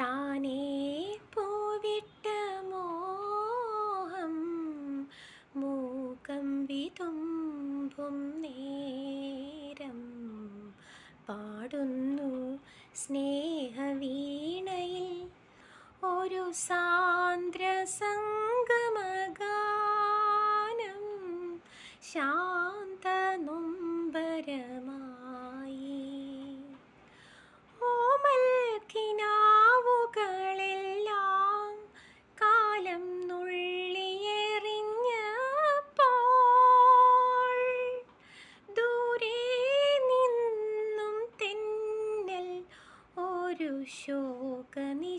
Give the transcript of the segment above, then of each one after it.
താനേ പൂവിട്ട മോഹം മൂക്കം വിതുമ്പും നേരം പാടുന്നു സ്നേഹവീണയിൽ. ഒരു സാന്ദ്ര സംഗമഗാനം ശാന്ത ഒരു ശോകനിശ്വാസമായി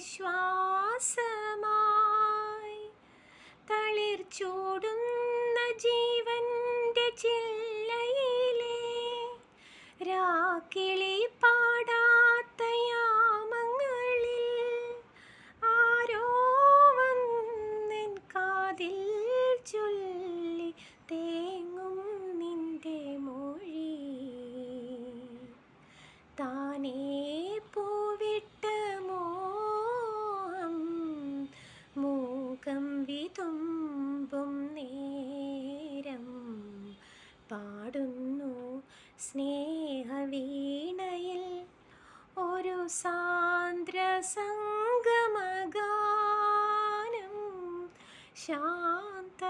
തളിർ ചൂടുന്ന ജീവന്റെ മൂകം വിതുമ്പും നേരം പാടുന്നു. സ്നേഹവീണയിൽ ഒരു സാന്ദ്ര സംഗമഗാനം ശാന്ത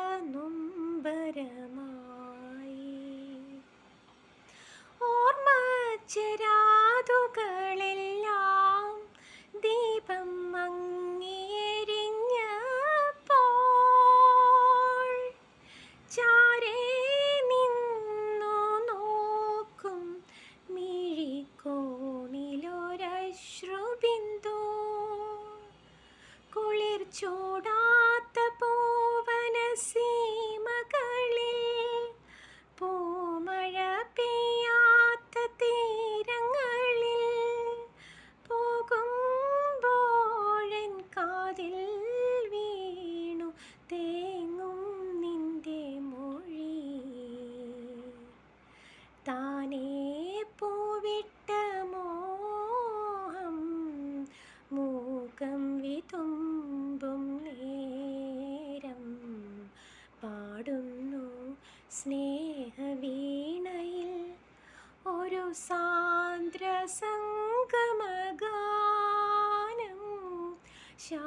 ചൂടാത്ത പൂവന സീമകളിൽ പൂമഴ പെയ്യാത്ത തീരങ്ങളിൽ പോകുമ്പോഴൻ കാതിൽ വീണു തേങ്ങും നിന്റെ മൊഴി. താനേ പൂവിട്ട മോഹം മൂകം വിതുമ്പും നേരം പാടുന്നു സ്നേഹവീണയിൽ ഒരു സാന്ദ്ര സംഗമഗാനം ശാ